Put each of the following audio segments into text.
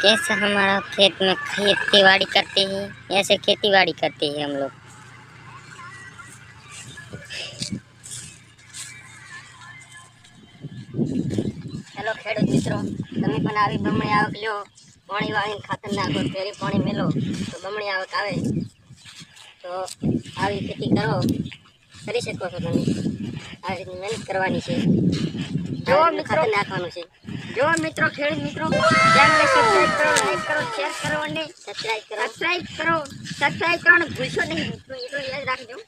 कैसा हमारा खेत में खेती बाड़ी करते हैं ऐसे खेती बाड़ी करते हैं हम लोग હેલો ખેડૂત મિત્રો તમે પણ આવી બમણી આવક લ્યો પાણી વાળીને ખાતર નાખો ફેરી પાણી મેલો તો બમણી આવક આવે તો આવી ખેતી કરો કરી શકો છો તમે આવી રીતની મહેનત કરવાની છે જો આવી રીતનું મિત્રો. ખાતર નાખવાનું છે જો મિત્રો ખેડૂત મિત્રો ચેનલને સબસ્ક્રાઇબ કરો લાઈક કરો શેર કરો અને સબસ્ક્રાઇબ કરો સબસ્ક્રાઇબ કરો સબસ્ક્રાઇબ કરવાનું ભૂલશો નહીં મિત્રો એટલું યાદ રાખજો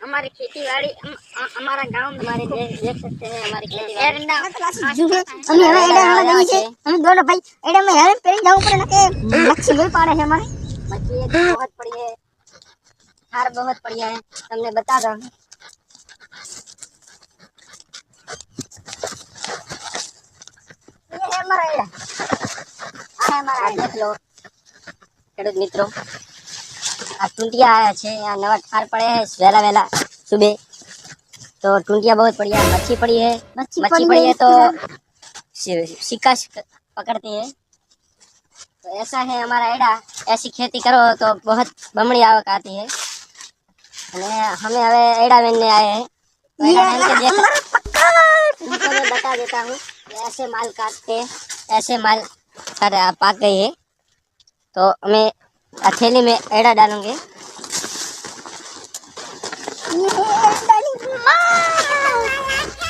અમારી ખેતીવાડી અમ- અ- અમારા ગામ हमारे देख देख सकते हैं हमारी खेती એરંડા અમે હવે એડા વાળા જઈએ છીએ અમે દોડો ભાઈ એડામાં હેરાન પહેરી જવું પડે ને કે મચ્છી લોહી પાડે છે અમારે मछली एक बहुत पड़ी है हार बहुत पड़ी है तुमने बता दो ખેડૂત મિત્રો આ ટૂંટિયા આયા છે यहाँ नवा ठार पड़े हैं वेला वेला सुबह तो टूंटिया बहुत पड़ी है मच्छी पड़ी है मच्छी मच्छी पड़ी पड़ी है, है तो सि- सिक्का सिक- पकड़ती है तो ऐसा है हमारा एडा ऐसी खेती करो तो बहुत बमड़ी आवक आती है અને हमें હવે एडा बेचने आए हैं तो एडा बेच के देख तुमको मैं बता देता हूँ कि ऐसे माल काटते ऐसे माल सारे पाक गई है। तो मैं हथेली में एड़ा डालूँगे।